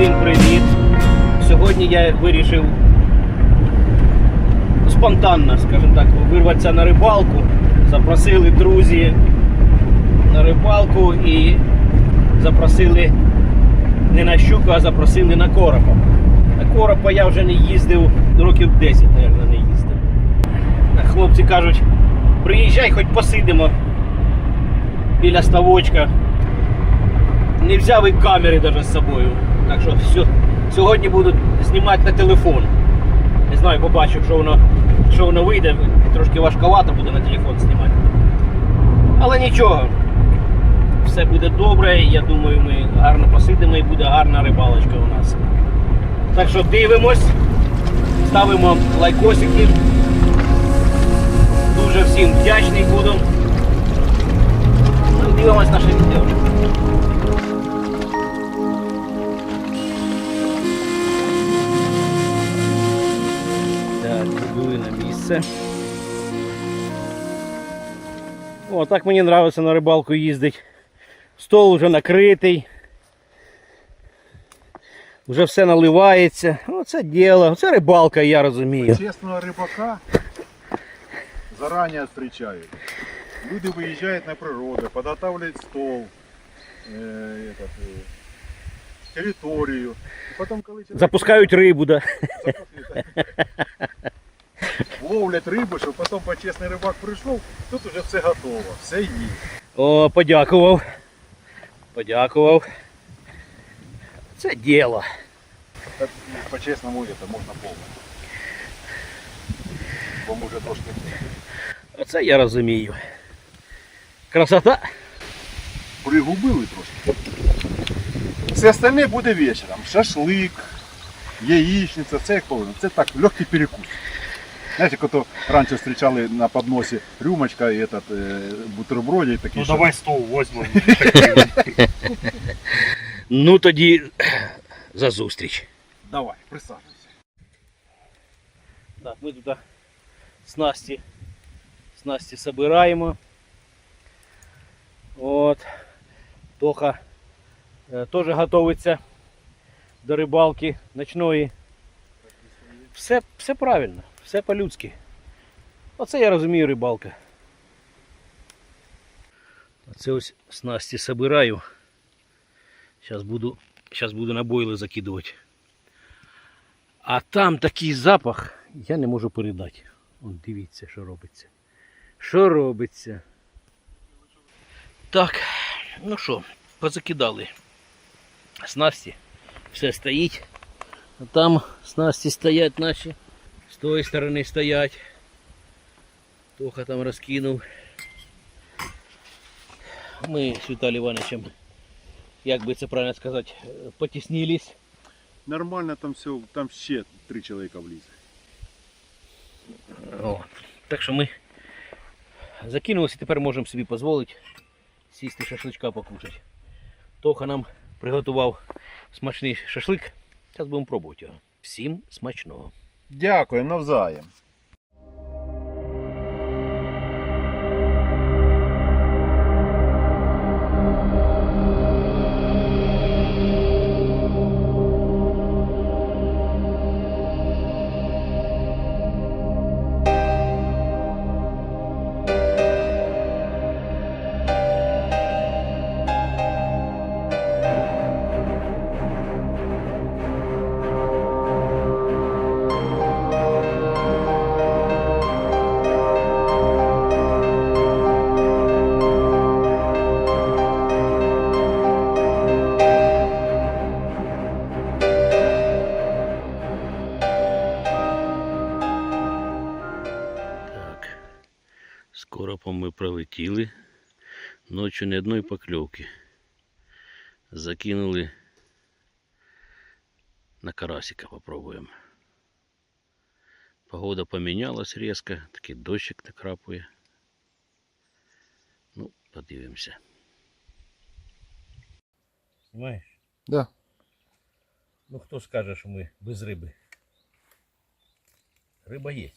Всім привіт! Сьогодні я вирішив спонтанно, скажімо так, вирватися на рибалку. Запросили друзі на рибалку і запросили не на щуку, а запросили на коропа. На коропа я вже не їздив років 10, мабуть, не їздив. Хлопці кажуть, приїжджай, хоч посидимо біля ставочка. Не взяв і камери навіть з собою. Так що все, сьогодні буду знімати на телефон. Не знаю, побачу, що воно, що воно вийде. Трошки важковато буде на телефон знімати. Але нічого. Все буде добре. Я думаю, ми гарно посидимо і буде гарна рибалочка у нас. Так що дивимось, ставимо лайкосики. Дуже всім вдячний буду. Ну, Дивимось наше відео. прибули на місце. О, так мені подобається на рибалку їздити. Стол вже накритий. Вже все наливається. Оце діло. Це рибалка, я розумію. Чесного рибака заранее встречают. Люди выезжают на природу, подготавливают стол, э, этот, э, территорию. И потом, коли человек Запускають рибу, да. запустит, Ловлять рибу, щоб потім почесний рибак прийшов, тут уже все готово, все є. О, подякував. Подякував. Це діло. По-чесному это можна повно. Бо може трошки Оце я розумію. Красота. пригубили трошки. Все остальне буде вечором. Шашлик, яєчниця, це як повинно. Це так, легкий перекус. Знаєте, коли раніше зустрічали на подносі рюмочка і этот, е, бутерброді і такі. Ну що- давай стол возьмем. Ну тоді за зустріч. Давай, присаджуйся. Так, ми тут снасті, снасті собираємо. От. Тоха е, теж готується до рибалки ночної. Все, все правильно, все по-людськи. Оце я розумію рибалка. Оце ось снасті собираю. Зараз буду, зараз буду на бойли закидувати. А там такий запах, я не можу передати. От дивіться, що робиться. Що робиться? Так, ну що, позакидали. Снасті. Все стоїть. А там снасті стоять наші. З тої сторони стоять. Тоха там розкинув. Ми з Віталієм Івановичем, як би це правильно сказати, потіснились. Нормально там все, там ще три чоловіка влізе. О, так що ми закинулися, тепер можемо собі дозволити сісти шашличка покушати. Тоха нам приготував смачний шашлик. Зараз будемо пробувати його. Всім смачного. Дякую, навзаєм. З коропом ми пролетіли. Ночі ні одної покльовки. Закинули на карасика попробуємо. Погода помінялась різко, такий дощик накрапує. Ну, подивимося. Знаєш? Да. Ну хто скаже, що ми без риби? Риба є.